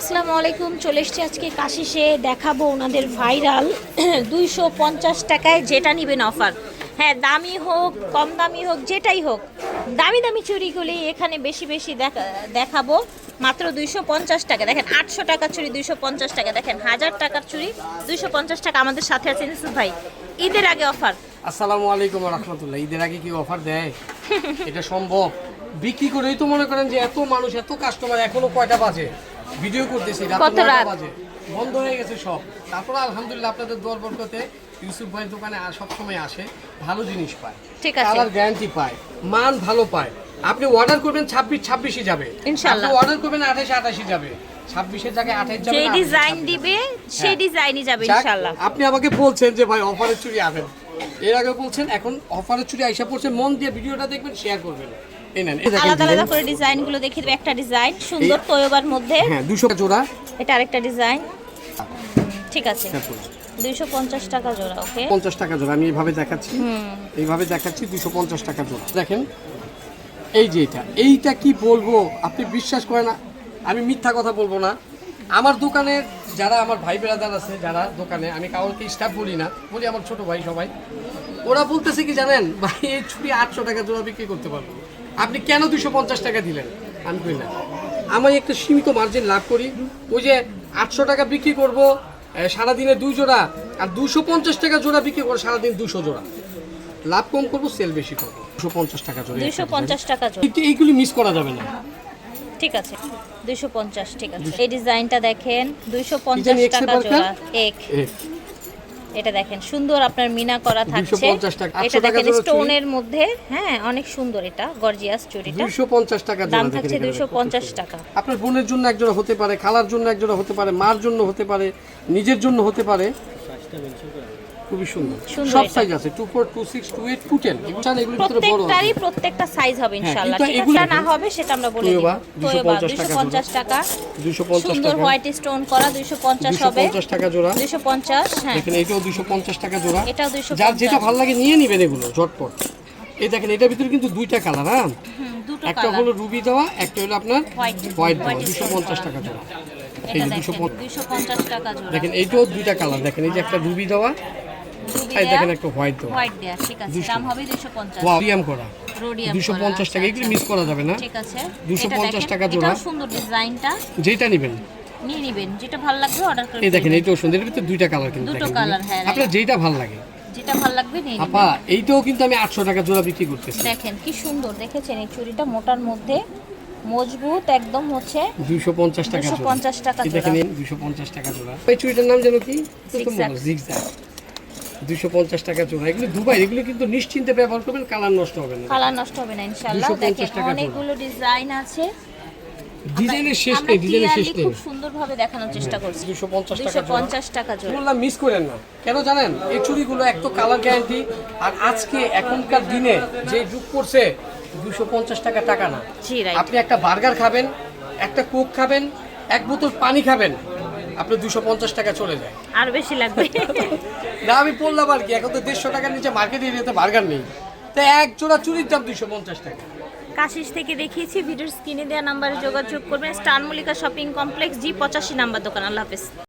আসসালামু আলাইকুম, চলে এসছি আজকে কাশিসে। দেখাবো ওনাদের ভাইরাল দুইশো পঞ্চাশ টাকায় যেটা নেবেন অফার। হ্যাঁ দামি হোক, কম দামি হোক, যেটাই হোক, দামি দামি চুরিগুলি এখানে বেশি বেশি দেখা- দেখাবো। মাত্র দুইশো পঞ্চাশ টাকা। দেখেন, আটশো টাকার চুরি দুইশো পঞ্চাশ টাকা। দেখেন, হাজার টাকার চুরি দুইশো পঞ্চাশ টাকা আমাদের সাথে আছেন ইউসুফ ভাই। ঈদের আগে অফার। আসসালামু আলাইকুম রহমতুল্লাহ ঈদের আগে কি অফার দেয়? এটা সম্ভব। বিক্রি করেই তো মনে করেন যে এত মানুষ, এত কাস্টমার এখনও কয়টা বাজে? ভিডিও করতেছি রাত কত রাত? বাজে। বন্ধ হয়ে গেছে সব। তারপরে আলহামদুলিল্লাহ আপনাদের দর বরকতে ইউসুফ ভাইয়ের দোকানে আ- সবসময় আসে ভালো জিনিস পায় ঠিক আছে। কালার গ্যারান্টি পায় মান ভালো পায়। আপনি অর্ডার করবেন ছাব্বিশ ছাব্বিশে যাবে। ইনশাল্লাহ। আপনি অর্ডার করবেন আঠাশে আঠাশে যাবে। ছাব্বিশের জায়গায় আঠাশ যাবে যে ডিজাইন দিবে সেই হ্যাঁ। ডিজাইনই যাবে যাক, ইনশাল্লাহ। আপনি আমাকে বলছেন যে ভাই অফারের চুরি আবেন এর আগে বলছেন এখন অফারের চুরি আইসা পড়ছে মন দিয়ে ভিডিওটা দেখবেন শেয়ার করবেন। আলাদা আলাদা করে ডিজাইনগুলো একটা ডিজাইন সুন্দর তৈবার মধ্যে। হ্যাঁ দুশো জোড়া। এটা আরেকটা ডিজাইন। ঠিক আছে। দুইশো পঞ্চাশ টাকা জোড়া ওকে? পঞ্চাশ টাকা জোড়া আমি এইভাবে দেখাচ্ছি। এইভাবে দেখাচ্ছি দুশো পঞ্চাশ টাকা জোড়া। দেখেন এই যে এটা এইটা কি বলব? আপনি বিশ্বাস করেন না আমি মিথ্যা কথা বলব না। আমার দোকানে যারা আমার ভাই বেড়াদার আছে যারা দোকানে আমি কাউকে স্টাফ বলি না বলি আমার ছোট ভাই সবাই। ওরা বলতেছে কি জানেন ভাই এই ছুরি আটশো টাকা জোড়া বিক্রি করতে পারব। আপনি কেন দুশো পঞ্চাশ টাকা দিলেন? আমি কই না। আমি একটা সীমিত মার্জিন লাভ করি। ওই যে আটশো টাকা বিক্রি করব সারাদিনে দুই জোড়া আর দুশো পঞ্চাশ টাকা জোড়া বিক্রি করব সারাদিন দুশো জোড়া। লাভ কম করব সেল বেশি করব। দুশো পঞ্চাশ টাকা জোড়া দুইশো পঞ্চাশ টাকা এইগুলি মিস করা যাবে না। ঠিক আছে। দুইশো পঞ্চাশ ঠিক আছে। এই ডিজাইনটা দেখেন দুইশো পঞ্চাশ জানি, এক্সে টাকা জোড়া। এক এটা দেখেন সুন্দর আপনার মিনা করা থাকছে। 250 টাকা, এটা দেখেন স্টোনের মধ্যে হ্যাঁ অনেক সুন্দর এটা গর্জিয়াস চুড়িটা। দুইশো পঞ্চাশ টাকা দাম থাকছে এখানে দুইশো কত পঞ্চাশ সুন্দর। টাকা। আপনার বোনের জন্য একজোড়া হতে পারে খালার জন্য একজোড়া হতে পারে মার জন্য হতে পারে নিজের জন্য হতে পারে। খুবই সুন্দর। সব। সাইজ আছে two four two six two eight two ten এগুলোর ভিতরে বড় প্রত্যেকটারই প্রত্যেকটা সাইজ হবে ইনশাআল্লাহ। ঠিক এগুলো- আছে না হবে সেটা আমরা বলে দিই। তোয়বা, 250 টাকা পঞ্চাশ টাকা। দুশো পঞ্চাশ সুন্দর হোয়াইট স্টোন করা দুইশো পঞ্চাশ দুশো হবে। পঞ্চাশ টাকা জোড়া। দুইশো পঞ্চাশ হ্যাঁ। দেখেন এটাও দুশো পঞ্চাশ টাকা জোড়া। এটাও দুইশো যার যেটা ভালো লাগে নিয়ে নিবেন এগুলো ঝটপট। এই দেখেন এটার ভিতরে কিন্তু দুইটা কালার হ্যাঁ? একটা হলো রুবি দেওয়া একটা হলো আপনার হোয়াইট দেওয়া। হোয়াইট দুশো পঞ্চাশ টাকা জোড়া। এই এটা যে দুশো দেখেন দুইশো পঞ্চাশ টাকা জোড়া। দেখেন এইটাও দুইটা কালার দেখেন এই যে একটা রুবি দেওয়া এই দেখেন একটা হোয়াইট দেওয়া। হোয়াইট দেয়া ঠিক আছে। দাম হবে দুইশো পঞ্চাশ। করা। রোডিয়াম দুশো পঞ্চাশ টাকা এগুলো মিস করা যাবে না। ঠিক আছে। 250 টাকা জোড়া। এটাও সুন্দর ডিজাইনটা। যেটা নেবেন। নিয়ে নিবেন। যেটা ভালো লাগবে অর্ডার করে এই দেখেন এইটাও সুন্দর। এর ভিতরে দুইটা কালার কিন্তু দুটো দেখেন। হ্যাঁ, আপনার যেটা ভালো লাগে। যেটা ভালো লাগবে নিয়ে নিবেন। আপা এইটাও কিন্তু আমি আটশো টাকা জোড়া বিক্রি করতেছি। দেখেন কি সুন্দর। দেখেছেন এই চুড়িটা? মোটার মধ্যে মজবুত একদম হচ্ছে দুইশো পঞ্চাশ টাকা জোড়া। 250 টাকা দেখেন টাকা জোড়া। এই চুড়িটার নাম যেন কি? জিগজ্যাগ দুইশো পঞ্চাশ টাকা জোড়া এগুলো দুবাই এগুলো কিন্তু নিশ্চিন্তে ব্যবহার করবেন কালার নষ্ট হবে না। কালার নষ্ট হবে না ইনশাআল্লাহ। দেখেন অনেকগুলো ডিজাইন আছে। ডিজাইনের শেষ নেই ডিজাইনের শেষ নেই। খুব সুন্দরভাবে দেখানোর চেষ্টা করছি। দুশো পঞ্চাশ টাকা দুইশো জোড়া পঞ্চাশ টাকা জোড়া বললাম মিস করেন না। কেন জানেন? এই চুড়িগুলো এক তো কালার গ্যারান্টি আর আজকে এখনকার দিনে যে যুগ করছে দুশো পঞ্চাশ টাকা টাকা না। আপনি একটা বার্গার খাবেন একটা কোক খাবেন এক বোতল পানি খাবেন আপনি দুশো পঞ্চাশ টাকা চলে যায়। আর বেশি লাগবে। না আমি বললাম আর কি এখন তো দেড়শো টাকার নিচে মার্কেট এরিয়াতে বার্গার নেই। তো এক জোড়া চুরির দাম দুশো পঞ্চাশ টাকা। কাশিস থেকে দেখিয়েছি ভিডিওর স্ক্রিনে দেওয়া নাম্বারে যোগাযোগ করবেন। Star Mallika shopping complex G পঁচাশি নাম্বার দোকান। আল্লাহ হাফেজ।